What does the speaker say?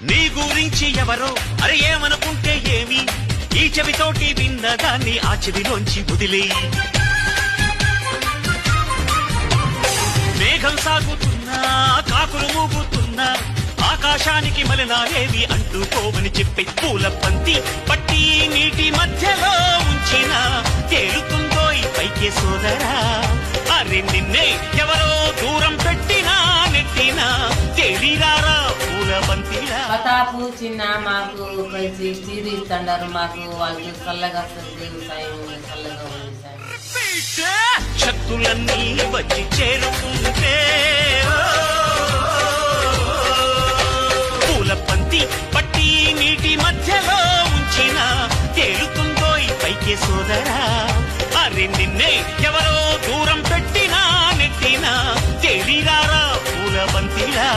నీ గురించి ఎవరో అరే ఏమనుకుంటే ఏమి? ఈ చెవితోటి విన్నదాన్ని ఆ చెవిలోంచి వదిలే. మేఘం సాగుతున్నా కాకులు మూగుతున్నా ఆకాశానికి మలినాలేవి కోమని చెప్పి పూల పంతి పట్టి నీటి మధ్యలో ఉంచిన తేలుతుందో ఈ పైకే సోదరా. అరే నిన్నే ఎవరో దూరం పెట్టిన బాపు చిన్న మాకు కలిసి తీరుస్తున్నారు మాకు వాళ్ళు చల్లగా వస్తుంది సాయం చల్లగా శక్తులన్నీ వచ్చి చేరుకుంటే పూల పంతి పట్టి నీటి మధ్యలో ఉంచిన తేలుతుందో సోదరా అరే నిన్నే ఎవరో దూరం పెట్టినా నెట్టినా తేలిరారా పూల పంతిరా